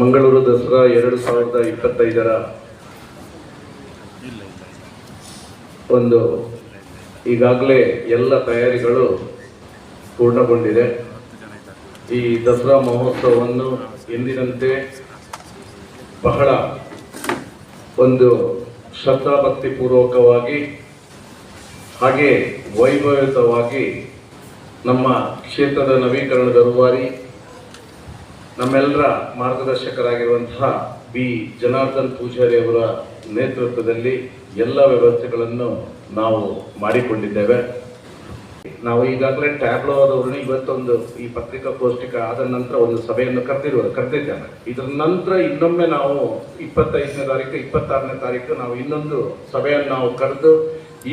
ಮಂಗಳೂರು ದಸರಾ ಎರಡು ಸಾವಿರದ ಇಪ್ಪತ್ತೈದರ ಒಂದು ಈಗಾಗಲೇ ಎಲ್ಲ ತಯಾರಿಗಳು ಪೂರ್ಣಗೊಂಡಿದೆ. ಈ ದಸರಾ ಮಹೋತ್ಸವವನ್ನು ಎಂದಿನಂತೆ ಬಹಳ ಒಂದು ಶ್ರದ್ಧಾಭಕ್ತಿ ಪೂರ್ವಕವಾಗಿ ಹಾಗೆ ವೈಭವಿತವಾಗಿ ನಮ್ಮ ಕ್ಷೇತ್ರದ ನವೀಕರಣದ ರೂವಾರಿ ನಮ್ಮೆಲ್ಲರ ಮಾರ್ಗದರ್ಶಕರಾಗಿರುವಂತಹ ಬಿ. ಜನಾರ್ದನ್ ಪೂಜಾರಿ ಅವರ ನೇತೃತ್ವದಲ್ಲಿ ಎಲ್ಲ ವ್ಯವಸ್ಥೆಗಳನ್ನು ನಾವು ಮಾಡಿಕೊಂಡಿದ್ದೇವೆ. ನಾವು ಈಗಾಗಲೇ ಟ್ಯಾಬ್ಲೋ ಆದವ್ರನ್ನ ಇವತ್ತೊಂದು ಈ ಪತ್ರಿಕಾಗೋಷ್ಠಿಕ ಆದ ನಂತರ ಒಂದು ಸಭೆಯನ್ನು ಕರೆದಿರುವ ಕರೆದಿದ್ದೇನೆ. ಇದರ ನಂತರ ಇನ್ನೊಮ್ಮೆ ನಾವು ಇಪ್ಪತ್ತೈದನೇ ತಾರೀಕು, ಇಪ್ಪತ್ತಾರನೇ ತಾರೀಕು ನಾವು ಇನ್ನೊಂದು ಸಭೆಯನ್ನು ನಾವು ಕರೆದು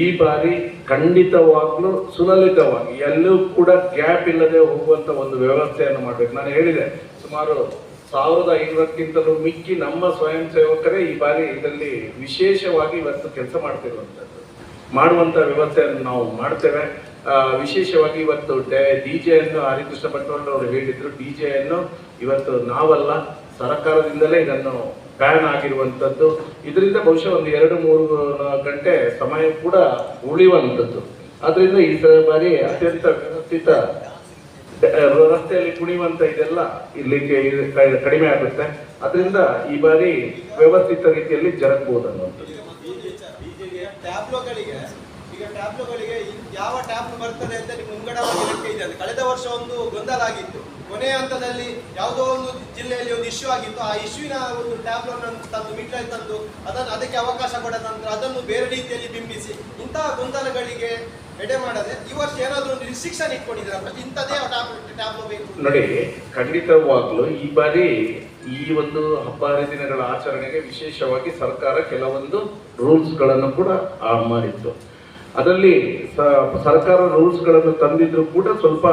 ಈ ಬಾರಿ ಖಂಡಿತವಾಗ್ಲೂ ಸುಲಲಿತವಾಗಿ ಎಲ್ಲೂ ಕೂಡ ಗ್ಯಾಪ್ ಇಲ್ಲದೆ ಹೋಗುವಂತ ಒಂದು ವ್ಯವಸ್ಥೆಯನ್ನು ಮಾಡಬೇಕು. ನಾನು ಹೇಳಿದೆ ಸುಮಾರು ಸಾವಿರದ ಐನೂರಕ್ಕಿಂತಲೂ ಮಿಕ್ಕಿ ನಮ್ಮ ಸ್ವಯಂ ಸೇವಕರೇ ಈ ಬಾರಿ ಇದರಲ್ಲಿ ವಿಶೇಷವಾಗಿ ಇವತ್ತು ಕೆಲಸ ಮಾಡ್ತಿರುವಂಥದ್ದು ಮಾಡುವಂತ ವ್ಯವಸ್ಥೆಯನ್ನು ನಾವು ಮಾಡ್ತೇವೆ. ವಿಶೇಷವಾಗಿ ಇವತ್ತು ಡಿ ಅನ್ನು ಹರಿಕೃಷ್ಣ ಬಂಟ್ವಾಳ ಅವರು ಹೇಳಿದ್ರು. ಡಿ ಜೆಯನ್ನು ಇವತ್ತು ನಾವಲ್ಲ, ಸರ್ಕಾರದಿಂದಲೇ ಇದನ್ನು ಬ್ಯಾನ್ ಆಗಿರುವಂತದ್ದು. ಇದರಿಂದ ಬಹುಶಃ ಒಂದು ಎರಡು, ಮೂರು ಗಂಟೆ ಸಮಯ ಕೂಡ ಉಳಿಯುವಂಥದ್ದು ಅದರಿಂದ ಈ ಬಾರಿ ಅತ್ಯಂತ ವ್ಯವಸ್ಥಿತ ಡ- ರಸ್ತೆಯಲ್ಲಿ ಕುಣಿಯುವಂತ ಇದೆಲ್ಲ ಇಲ್ಲಿಗೆ ಕಡಿಮೆ ಆಗುತ್ತೆ ಅದರಿಂದ ಈ ಬಾರಿ ವ್ಯವಸ್ಥಿತ ರೀತಿಯಲ್ಲಿ ಜರಗಬಹುದು ಅನ್ನುವಂಥದ್ದು ಈಗ ಟ್ಯಾಬ್ಲೋಗಳಿಗೆ ಯಾವ ಟ್ಯಾಬ್ಲು ಬರ್ತದೆ ಅಂತ ನಿಮ್ಗೆ ಮುಂಗಡವಾಗಿ ಲೆಕ್ಕ ಇದೆ. ಅದು ಕಳೆದ ವರ್ಷ ಒಂದು ಗೊಂದಲ ಆಗಿತ್ತು ಕೊನೆಯ ಹಂತದಲ್ಲಿ ಯಾವುದೋ ಒಂದು ಜಿಲ್ಲೆಯಲ್ಲಿ ಒಂದು ಇಶ್ಯೂ ಆಗಿತ್ತು. ಆ ಇಶ್ಯೂವಿನ ಒಂದು ಟ್ಯಾಬ್ಲನ್ನು ತಂದು ಮಿಡ್ಲಲ್ಲಿ ತಂದು ಅದನ್ನು ಅದಕ್ಕೆ ಅವಕಾಶ ಕೊಡ ನಂತರ ಅದನ್ನು ಬೇರೆ ರೀತಿಯಲ್ಲಿ ಬಿಂಬಿಸಿ ಇಂತಹ ಗೊಂದಲಗಳಿಗೆ ಎಡೆ ಮಾಡದೆ ಈ ವರ್ಷ ಏನಾದರೂ ಒಂದು ರಿಸ್ಟ್ರಿಕ್ಷನ್ ಇಟ್ಕೊಂಡಿದ್ರೆ ಇಂಥದೇ ಟ್ಯಾಬ್ಲೋ ಬೇಕು. ನೋಡಿ, ಖಂಡಿತವಾಗ್ಲೂ ಈ ಬಾರಿ ಈ ಒಂದು ಹಬ್ಬ ಹರಿದಿನಗಳ ಆಚರಣೆಗೆ ವಿಶೇಷವಾಗಿ ಸರ್ಕಾರ ಕೆಲವೊಂದು ರೂಲ್ಸ್ಗಳನ್ನು ಕೂಡ ಮಾಡಿತ್ತು. ಅದರಲ್ಲಿ ಸರ್ಕಾರ ರೂಲ್ಸ್ಗಳನ್ನು ತಂದಿದ್ರು ಕೂಡ ಸ್ವಲ್ಪ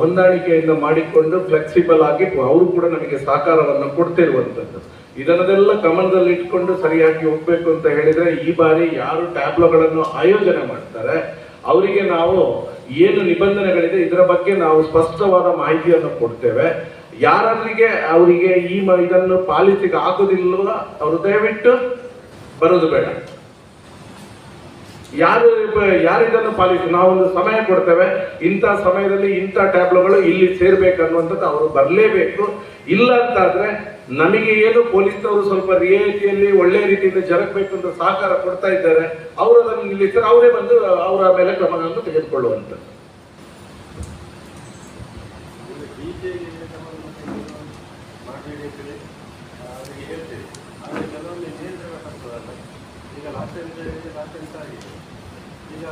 ಹೊಂದಾಣಿಕೆಯನ್ನು ಮಾಡಿಕೊಂಡು ಫ್ಲೆಕ್ಸಿಬಲ್ ಆಗಿ ಅವರು ಕೂಡ ನಮಗೆ ಸಹಕಾರವನ್ನು ಕೊಡ್ತಿರುವಂತದ್ದು ಇದನ್ನೆಲ್ಲ ಗಮನದಲ್ಲಿ ಇಟ್ಕೊಂಡು ಸರಿಯಾಗಿ ಹೋಗ್ಬೇಕು ಅಂತ ಹೇಳಿದ್ರೆ ಈ ಬಾರಿ ಯಾರು ಟ್ಯಾಬ್ಲೋಗಳನ್ನು ಆಯೋಜನೆ ಮಾಡ್ತಾರೆ, ಅವರಿಗೆ ನಾವು ಏನು ನಿಬಂಧನೆಗಳಿದೆ ಇದರ ಬಗ್ಗೆ ನಾವು ಸ್ಪಷ್ಟವಾದ ಮಾಹಿತಿಯನ್ನು ಕೊಡ್ತೇವೆ. ಯಾರಿಗೆ ಅವರಿಗೆ ಈ ಇದನ್ನು ಪಾಲಿಸಿಗೆ ಆಗೋದಿಲ್ಲ ಅವರು ದಯವಿಟ್ಟು ಬರೋದು ಬೇಡ. ಯಾರು ಯಾರಿದನ್ನು ಪಾಲಿಸ್ ನಾವೊಂದು ಸಮಯ ಕೊಡ್ತೇವೆ ಇಂಥ ಸಮಯದಲ್ಲಿ ಇಂಥ ಟ್ಯಾಬ್ಲೋಗಳು ಇಲ್ಲಿ ಸೇರ್ಬೇಕನ್ನುವಂಥದ್ದು ಅವರು ಬರಲೇಬೇಕು ಇಲ್ಲ ಅಂತಾದ್ರೆ ನಮಗೆ ಏನು ಪೊಲೀಸ್ನವರು ಸ್ವಲ್ಪ ರಿಯಾಯಿತಿಯಲ್ಲಿ ಒಳ್ಳೆ ರೀತಿಯಿಂದ ಜರಗಬೇಕು ಅಂತ ಸಹಕಾರ ಕೊಡ್ತಾ ಇದ್ದಾರೆ ಅವರು ಅದನ್ನು ನಿಲ್ಲಿಸಿದ್ರೆ ಅವರೇ ಬಂದು ಅವರ ಮೇಲೆ ಕ್ರಮಗಳನ್ನು ತೆಗೆದುಕೊಳ್ಳುವಂಥದ್ದು ಈಗ ಲಾಸ್ಟ್ ಟೈಮ್ ಈಗ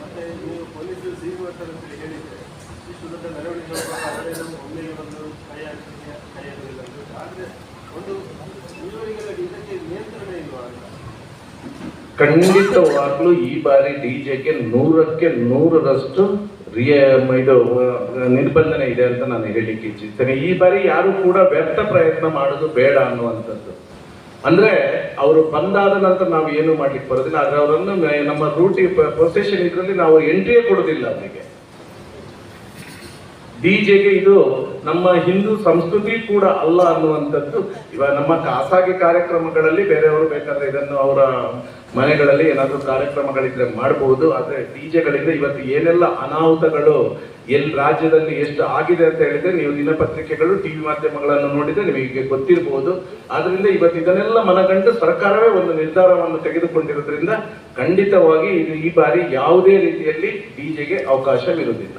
ಮತ್ತೆ ನೀವು ಪೊಲೀಸರು ಸೀಲ್ ಮಾಡ್ತಾರೆ ಅಂತೇಳಿ ಹೇಳಿದ್ರೆ, ಇಷ್ಟು ದೊಡ್ಡ ಮೆರವಣಿಗೆ ಹೋಗುವಾಗ ಒಮ್ಮೆಗೆ ಬಂದು ಕೈ ಹಾಕಿ ಕೈ ಹಾಕೋದಿಲ್ಲ ಅಂತ ಆದರೆ ಒಂದು ಇಳುವರಿಗೆಲ್ಲ ಇದಕ್ಕೆ ನಿಯಂತ್ರಣ ಇಲ್ವಾ ಅಂತ? ಖಂಡಿತವಾಗ್ಲೂ ಈ ಬಾರಿ ಡಿಜೆಗೆ ನೂರಕ್ಕೆ ನೂರರಷ್ಟು ರಿಯ, ಇದು ನಿರ್ಬಂಧನೆ ಇದೆ ಅಂತ ನಾನು ಹೇಳಿಕ್ಕೆ ಇಚ್ಛಿಸ್ತೇನೆ. ಈ ಬಾರಿ ಯಾರು ಕೂಡ ವ್ಯರ್ಥ ಪ್ರಯತ್ನ ಮಾಡೋದು ಬೇಡ ಅನ್ನುವಂಥದ್ದು. ಅಂದ್ರೆ ಅವರು ಬಂದಾದ ನಂತರ ನಾವು ಏನು ಮಾಡ್ಲಿಕ್ಕೆ ಬರೋದಿಲ್ಲ. ಆದ್ರೆ ಅವರನ್ನು ನಮ್ಮ ರೂಟಿ ಪ್ರೊಸೆಷನ್ ಇದರಲ್ಲಿ ನಾವು ಎಂಟ್ರಿಯೇ ಕೊಡೋದಿಲ್ಲ ಅವರಿಗೆ. ಡಿಜೆಗೆ ಇದು ನಮ್ಮ ಹಿಂದೂ ಸಂಸ್ಕೃತಿ ಕೂಡ ಅಲ್ಲ ಅನ್ನುವಂಥದ್ದು. ಇವಾಗ ನಮ್ಮ ಖಾಸಗಿ ಕಾರ್ಯಕ್ರಮಗಳಲ್ಲಿ ಬೇರೆಯವರು ಬೇಕಾದ್ರೆ ಇದನ್ನು ಅವರ ಮನೆಗಳಲ್ಲಿ ಏನಾದರೂ ಕಾರ್ಯಕ್ರಮಗಳಿದ್ರೆ ಮಾಡಬಹುದು ಆದರೆ ಡಿಜೆಗಳಿಂದ ಇವತ್ತು ಏನೆಲ್ಲ ಅನಾಹುತಗಳು ಎಲ್ಲಿ ರಾಜ್ಯದಲ್ಲಿ ಎಷ್ಟು ಆಗಿದೆ ಅಂತ ಹೇಳಿದ್ರೆ ನೀವು ದಿನಪತ್ರಿಕೆಗಳು, ಟಿವಿ ಮಾಧ್ಯಮಗಳನ್ನು ನೋಡಿದ್ರೆ ನಿಮಗೆ ಗೊತ್ತಿರಬಹುದು ಆದ್ರಿಂದ ಇವತ್ತು ಇದನ್ನೆಲ್ಲ ಮನಗಂಡು ಸರ್ಕಾರವೇ ಒಂದು ನಿರ್ಧಾರವನ್ನು ತೆಗೆದುಕೊಂಡಿರೋದ್ರಿಂದ ಖಂಡಿತವಾಗಿ ಇದು ಈ ಬಾರಿ ಯಾವುದೇ ರೀತಿಯಲ್ಲಿ ಡಿಜೆಗೆ ಅವಕಾಶವಿರುವುದಿಲ್ಲ.